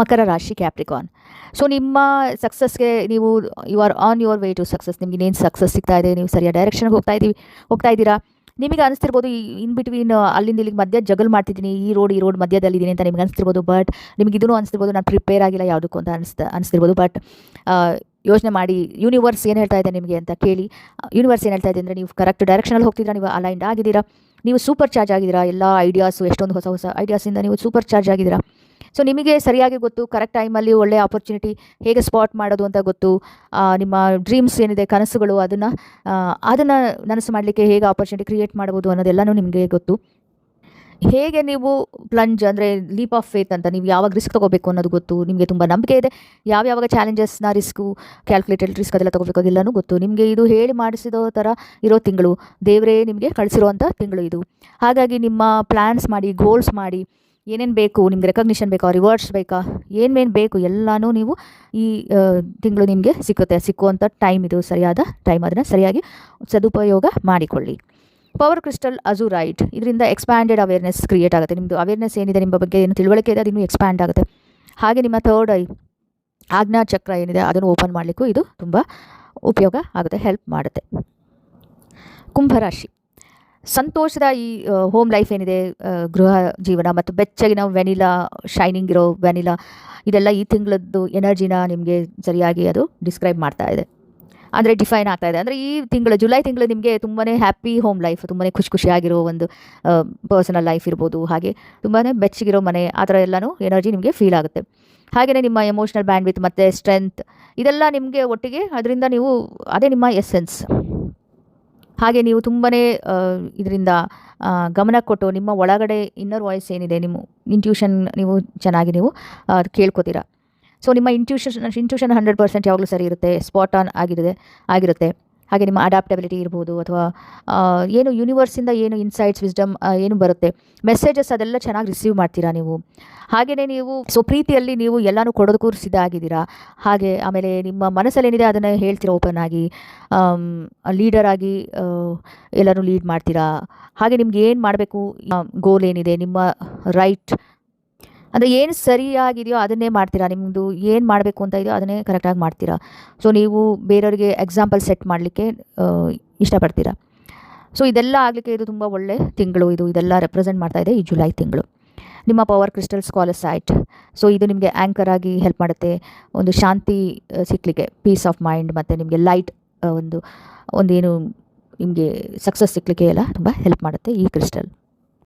ಮಕರ ರಾಶಿ Capricorn so ನಿಮ್ಮ ಸಕ್ಸಸ್ಗೆ ನೀವು you are on your way to success ನಿಮ್ಗೆ ಇನ್ನೇನು ಸಕ್ಸಸ್ ಸಿಗ್ತಾ ಇದೆ? ನೀವು ಸರಿಯಾದ ಡೈರೆಕ್ಷನ್ಗೆ ಹೋಗ್ತಾ ಇದ್ದೀವಿ ಹೋಗ್ತಾ ಇದ್ದೀರಾ? ನಿಮಗೆ ಅನಿಸ್ತಿರ್ಬೋದು ಇನ್ ಬಿಟ್ವೀನ್ ಅಲ್ಲಿಂದ ಇಲ್ಲಿಗೆ ಮಧ್ಯ ಜಗಲ್ ಮಾಡ್ತಿದ್ದೀನಿ, ಈ ರೋಡ್ ಈ ರೋಡ್ ಮಧ್ಯದಲ್ಲಿದ್ದೀನಿ ಅಂತ ನಿಮ್ಗೆ ಅನಿಸ್ತಿರ್ಬೋದು ಬಟ್ ನಿಮಗೆ ಇದೂ ಅನಿಸ್ತಿರ್ಬೋದು, ನಾನು ಪ್ರಿಪೇರ್ ಆಗಿಲ್ಲ ಯಾವುದಕ್ಕೂ ಅಂತ ಅನಿಸ್ತಾ, ಅನಿಸ್ತಿರ್ಬೋದು ಬಟ್ ಯೋಚನೆ ಮಾಡಿ ಯೂನಿವರ್ಸ್ ಏನು ಹೇಳ್ತಾ ಇದೆ ನಿಮಗೆ ಅಂತ ಕೇಳಿ ಯೂನಿವರ್ಸ್ ಏನು ಹೇಳ್ತಾ ಇದೆ ಅಂದರೆ ನೀವು ಕರೆಕ್ಟ್ ಡೈರೆಕ್ಷನಲ್ಲಿ ಹೋಗ್ತಿದ್ದೀರಾ, ನೀವು ಅಲೈಂಡ್ ಆಗಿದ್ದೀರಾ, ನೀವು ಸೂಪರ್ ಚಾರ್ಜ್ ಆಗಿದ್ದೀರಾ, ಎಲ್ಲ ಐಡಿಯಾಸು ಎಷ್ಟೊಂದು ಹೊಸ ಹೊಸ ಐಡಿಯಾಸಿಂದ ನೀವು ಸೂಪರ್ ಚಾರ್ಜ್ ಆಗಿದ್ದೀರಾ. ಸೊ ನಿಮಗೆ ಸರಿಯಾಗಿ ಗೊತ್ತು ಕರೆಕ್ಟ್ ಟೈಮಲ್ಲಿ ಒಳ್ಳೆಯ ಆಪರ್ಚುನಿಟಿ ಹೇಗೆ ಸ್ಪಾಟ್ ಮಾಡೋದು ಅಂತ ಗೊತ್ತು. ನಿಮ್ಮ ಡ್ರೀಮ್ಸ್ ಏನಿದೆ, ಕನಸುಗಳು ಅದನ್ನು ಅದನ್ನು ನನಸು ಮಾಡಲಿಕ್ಕೆ ಹೇಗೆ ಆಪರ್ಚುನಿಟಿ ಕ್ರಿಯೇಟ್ ಮಾಡ್ಬೋದು ಅನ್ನೋದೆಲ್ಲನೂ ನಿಮಗೆ ಗೊತ್ತು. ಹೇಗೆ ನೀವು ಪ್ಲಂಜ್ ಅಂದರೆ ಲೀಪ್ ಆಫ್ ಫೇತ್ ಅಂತ, ನೀವು ಯಾವಾಗ ರಿಸ್ಕ್ ತೊಗೋಬೇಕು ಅನ್ನೋದು ಗೊತ್ತು. ನಿಮಗೆ ತುಂಬ ನಂಬಿಕೆ ಇದೆ. ಯಾವ ಯಾವಾಗ ಚಾಲೆಂಜಸ್ನ ರಿಸ್ಕು ಕ್ಯಾಲ್ಕುಲೇಟೆಡ್ ರಿಸ್ಕ್ ಅದೆಲ್ಲ ತೊಗೋಬೇಕು ಅದೆಲ್ಲನೂ ಗೊತ್ತು. ನಿಮಗೆ ಇದು ಹೇಳಿ ಮಾಡಿಸಿದೋ ಥರ ಇರೋ ತಿಂಗಳು, ದೇವರೇ ನಿಮಗೆ ಕಳಿಸಿರುವಂಥ ತಿಂಗಳು ಇದು. ಹಾಗಾಗಿ ನಿಮ್ಮ ಪ್ಲ್ಯಾನ್ಸ್ ಮಾಡಿ ಗೋಲ್ಸ್ ಮಾಡಿ ಏನೇನು ಬೇಕು, ನಿಮ್ಗೆ ರೆಕಗ್ನಿಷನ್ ಬೇಕಾ ರಿವಾರ್ಡ್ಸ್ ಬೇಕಾ, ಏನೇನು ಬೇಕು ಎಲ್ಲನೂ ನೀವು ಈ ತಿಂಗಳು ನಿಮಗೆ ಸಿಕ್ಕುತ್ತೆ. ಸಿಕ್ಕುವಂಥ ಟೈಮ್ ಇದು, ಸರಿಯಾದ ಟೈಮ್ ಅದನ್ನು ಸರಿಯಾಗಿ ಸದುಪಯೋಗ ಮಾಡಿಕೊಳ್ಳಿ. ಪವರ್ ಕ್ರಿಸ್ಟಲ್ ಅಜುರೈಟ್ ಇದರಿಂದ ಎಕ್ಸ್ಪ್ಯಾಂಡೆಡ್ ಅವೇರ್ನೆಸ್ ಕ್ರಿಯೇಟ್ ಆಗುತ್ತೆ. ನಿಮ್ಮದು ಅವೇರ್ನೆಸ್ ಏನಿದೆ, ನಿಮ್ಮ ಬಗ್ಗೆ ಏನು ತಿಳುವಳಿಕೆ ಇದೆ ಇನ್ನೂ ಎಕ್ಸ್ಪ್ಯಾಂಡ್ ಆಗುತ್ತೆ. ಹಾಗೆ ನಿಮ್ಮ ಥರ್ಡ್ ಐ ಆಜ್ಞಾ ಚಕ್ರ ಏನಿದೆ, ಅದನ್ನು ಓಪನ್ ಮಾಡಲಿಕ್ಕೂ ಇದು ತುಂಬ ಉಪಯೋಗ ಆಗುತ್ತೆ ಹೆಲ್ಪ್ ಮಾಡುತ್ತೆ. ಕುಂಭರಾಶಿ ಸಂತೋಷದ ಈ ಹೋಮ್ ಲೈಫ್ ಏನಿದೆ ಗೃಹ ಜೀವನ ಮತ್ತು ಬೆಚ್ಚಗಿನ ವೆನಿಲಾ ಶೈನಿಂಗ್ ಇರೋ ವೆನಿಲಾ ಇದೆಲ್ಲ ಈ ತಿಂಗಳದ್ದು ಎನರ್ಜಿನ ನಿಮಗೆ ಸರಿಯಾಗಿ ಅದು ಡಿಸ್ಕ್ರೈಬ್ ಮಾಡ್ತಾ ಇದೆ. ಅಂದರೆ ಡಿಫೈನ್ ಆಗ್ತಾ ಇದೆ. ಅಂದರೆ ಈ ತಿಂಗಳು, ಜುಲೈ ತಿಂಗಳು ನಿಮಗೆ ತುಂಬಾ ಹ್ಯಾಪಿ ಹೋಮ್ ಲೈಫ್ ತುಂಬಾ ಖುಷಿ ಖುಷಿಯಾಗಿರೋ ಒಂದು ಪರ್ಸನಲ್ ಲೈಫ್ ಇರ್ಬೋದು. ಹಾಗೆ ತುಂಬಾ ಬೆಚ್ಚಗಿರೋ ಮನೆ, ಆ ಥರ ಎಲ್ಲನೂ ಎನರ್ಜಿ ನಿಮಗೆ ಫೀಲ್ ಆಗುತ್ತೆ. ಹಾಗೆಯೇ ನಿಮ್ಮ ಎಮೋಷ್ನಲ್ ಬ್ಯಾಂಡ್ವಿತ್ ಮತ್ತು ಸ್ಟ್ರೆಂತ್ ಇದೆಲ್ಲ ನಿಮಗೆ ಒಟ್ಟಿಗೆ, ಅದರಿಂದ ನೀವು, ಅದೇ ನಿಮ್ಮ ಎಸ್ಸೆನ್ಸ್ ಹಾಗೆ ನೀವು ತುಂಬಾ ಇದರಿಂದ ಗಮನ ಕೊಟ್ಟು ನಿಮ್ಮ ಒಳಗಡೆ ಇನ್ನರ್ ವಾಯ್ಸ್ ಏನಿದೆ, ನಿಮ್ಮ ಇಂಟ್ಯೂಷನ್ ನೀವು ಚೆನ್ನಾಗಿ ನೀವು ಕೇಳ್ಕೊತೀರಾ. ಸೊ ನಿಮ್ಮ ಇಂಟ್ಯೂಷನ್ ಇಂಟ್ಯೂಷನ್ ಹಂಡ್ರೆಡ್ ಪರ್ಸೆಂಟ್ ಯಾವಾಗಲೂ ಸರಿ ಇರುತ್ತೆ ಸ್ಪಾಟ್ ಆನ್ ಆಗಿರುತ್ತೆ ಆಗಿರುತ್ತೆ. ಹಾಗೆ ನಿಮ್ಮ ಅಡಾಪ್ಟಬಿಲಿಟಿ ಇರ್ಬೋದು ಅಥವಾ ಏನು ಯೂನಿವರ್ಸಿಂದ ಏನು ಇನ್ಸೈಟ್ಸ್ ವಿಸ್ಡಮ್ ಏನು ಬರುತ್ತೆ. ಮೆಸೇಜಸ್ ಅದೆಲ್ಲ ಚೆನ್ನಾಗಿ ರಿಸೀವ್ ಮಾಡ್ತೀರಾ ನೀವು? ಹಾಗೆಯೇ ನೀವು ಸೊ ಪ್ರೀತಿಯಲ್ಲಿ ನೀವು ಎಲ್ಲನೂ ಕೊಡೋದಕ್ಕೂ ಸಿದ್ಧ ಆಗಿದ್ದೀರಾ? ಹಾಗೆ ಆಮೇಲೆ ನಿಮ್ಮ ಮನಸ್ಸಲ್ಲೇನಿದೆ ಅದನ್ನು ಹೇಳ್ತೀರಾ ಓಪನ್ ಆಗಿ? ಲೀಡರ್ ಆಗಿ ಎಲ್ಲರೂ ಲೀಡ್ ಮಾಡ್ತೀರಾ? ಹಾಗೆ ನಿಮ್ಗೆ ಏನು ಮಾಡಬೇಕು? ಗೋಲ್ ಏನಿದೆ? ನಿಮ್ಮ ರೈಟ್ ಅಂದರೆ ಏನು ಸರಿಯಾಗಿದೆಯೋ ಅದನ್ನೇ ಮಾಡ್ತೀರಾ? ನಿಮ್ಮದು ಏನು ಮಾಡಬೇಕು ಅಂತ ಇದೆಯೋ ಅದನ್ನೇ ಕರೆಕ್ಟಾಗಿ ಮಾಡ್ತೀರಾ? ಸೊ ನೀವು ಬೇರೆಯವರಿಗೆ ಎಕ್ಸಾಂಪಲ್ ಸೆಟ್ ಮಾಡಲಿಕ್ಕೆ ಇಷ್ಟಪಡ್ತೀರಾ? ಸೊ ಇದೆಲ್ಲ ಆಗಲಿಕ್ಕೆ ಇದು ತುಂಬ ಒಳ್ಳೆ ತಿಂಗಳು ಇದು. ಇದೆಲ್ಲ ರೆಪ್ರೆಸೆಂಟ್ ಮಾಡ್ತಾ ಇದೆ ಈ ಜುಲೈ ತಿಂಗಳು. ನಿಮ್ಮ ಪವರ್ ಕ್ರಿಸ್ಟಲ್ ಸ್ಕಾಲಸೈಟ್ ಸೊ ಇದು ನಿಮಗೆ ಆ್ಯಂಕರ್ ಆಗಿ ಹೆಲ್ಪ್ ಮಾಡುತ್ತೆ. ಒಂದು ಶಾಂತಿ ಸಿಕ್ಕಲಿಕ್ಕೆ ಪೀಸ್ ಆಫ್ ಮೈಂಡ್ ಮತ್ತು ನಿಮಗೆ ಲೈಟ್ ಒಂದು, ಒಂದೇನು ನಿಮಗೆ ಸಕ್ಸಸ್ ಸಿಕ್ಕಲಿಕ್ಕೆ ಎಲ್ಲ ತುಂಬ ಹೆಲ್ಪ್ ಮಾಡುತ್ತೆ ಈ ಕ್ರಿಸ್ಟಲ್